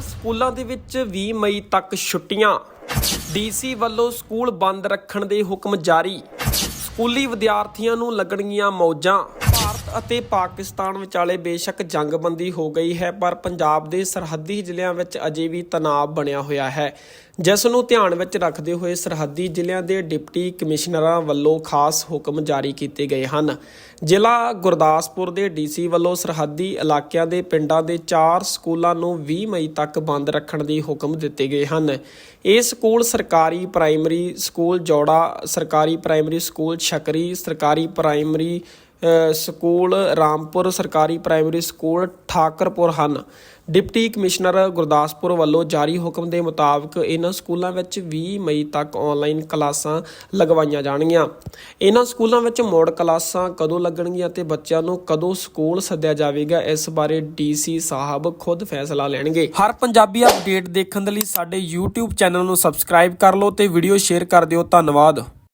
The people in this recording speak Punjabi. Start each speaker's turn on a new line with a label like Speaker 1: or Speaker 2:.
Speaker 1: ਸਕੂਲਾਂ ਦੇ ਵਿੱਚ 20 ਮਈ ਤੱਕ ਛੁੱਟੀਆਂ। ਡੀਸੀ ਵੱਲੋਂ ਸਕੂਲ ਬੰਦ ਰੱਖਣ ਦੇ ਹੁਕਮ ਜਾਰੀ। ਸਕੂਲੀ ਵਿਦਿਆਰਥੀਆਂ ਨੂੰ ਲੱਗਣਗੀਆਂ ਮੌਜਾਂ। ਭਾਰਤ ਅਤੇ ਪਾਕਿਸਤਾਨ ਵਿਚਾਲੇ ਬੇਸ਼ੱਕ ਜੰਗਬੰਦੀ ਹੋ ਗਈ ਹੈ, ਪਰ ਪੰਜਾਬ ਦੇ ਸਰਹੱਦੀ ਜ਼ਿਲ੍ਹਿਆਂ ਵਿੱਚ ਅਜੇ ਵੀ ਤਣਾਅ ਬਣਿਆ ਹੋਇਆ ਹੈ। ਜਿਸ ਨੂੰ ਧਿਆਨ ਵਿੱਚ ਰੱਖਦੇ ਹੋਏ ਸਰਹੱਦੀ ਜ਼ਿਲ੍ਹਿਆਂ ਦੇ ਡਿਪਟੀ ਕਮਿਸ਼ਨਰਾਂ ਵੱਲੋਂ ਖਾਸ ਹੁਕਮ ਜਾਰੀ ਕੀਤੇ ਗਏ ਹਨ। ਜ਼ਿਲ੍ਹਾ ਗੁਰਦਾਸਪੁਰ ਦੇ ਡੀਸੀ ਵੱਲੋਂ ਸਰਹੱਦੀ ਇਲਾਕਿਆਂ ਦੇ ਪਿੰਡਾਂ ਦੇ 4 ਸਕੂਲਾਂ ਨੂੰ 20 ਮਈ ਤੱਕ ਬੰਦ ਰੱਖਣ ਦੇ ਹੁਕਮ ਦਿੱਤੇ ਗਏ ਹਨ। ਇਹ ਸਕੂਲ ਸਰਕਾਰੀ ਪ੍ਰਾਇਮਰੀ ਸਕੂਲ ਜੋੜਾ, ਸਰਕਾਰੀ ਪ੍ਰਾਇਮਰੀ ਸਕੂਲ ਛਕਰੀ, ਸਰਕਾਰੀ ਪ੍ਰਾਇਮਰੀ ਸਕੂਲ ਰਾਮਪੁਰ ਸਰਕਾਰੀ ਪ੍ਰਾਇਮਰੀ ਸਕੂਲ ਠਾਕਰਪੁਰ ਹਨ। ਡਿਪਟੀ ਕਮਿਸ਼ਨਰ ਗੁਰਦਾਸਪੁਰ ਵੱਲੋਂ ਜਾਰੀ ਹੁਕਮ ਦੇ ਮੁਤਾਬਕ ਇਹਨਾਂ ਸਕੂਲਾਂ ਵਿੱਚ 20 ਮਈ ਤੱਕ ਆਨਲਾਈਨ ਕਲਾਸਾਂ ਲਗਵਾਈਆਂ ਜਾਣਗੀਆਂ। ਇਹਨਾਂ ਸਕੂਲਾਂ ਵਿੱਚ ਮੋੜ ਕਲਾਸਾਂ ਕਦੋਂ ਲੱਗਣਗੀਆਂ ਅਤੇ ਬੱਚਿਆਂ ਨੂੰ ਕਦੋਂ ਸਕੂਲ ਸੱਦਿਆ ਜਾਵੇਗਾ, ਇਸ ਬਾਰੇ ਡੀਸੀ ਸਾਹਿਬ ਖੁਦ ਫੈਸਲਾ ਲੈਣਗੇ। ਹਰ ਪੰਜਾਬੀ ਅਪਡੇਟ ਦੇਖਣ ਦੇ ਲਈ ਸਾਡੇ YouTube ਚੈਨਲ ਨੂੰ ਸਬਸਕ੍ਰਾਈਬ ਕਰ ਲਓ ਤੇ ਵੀਡੀਓ ਸ਼ੇਅਰ ਕਰ ਦਿਓ। ਧੰਨਵਾਦ।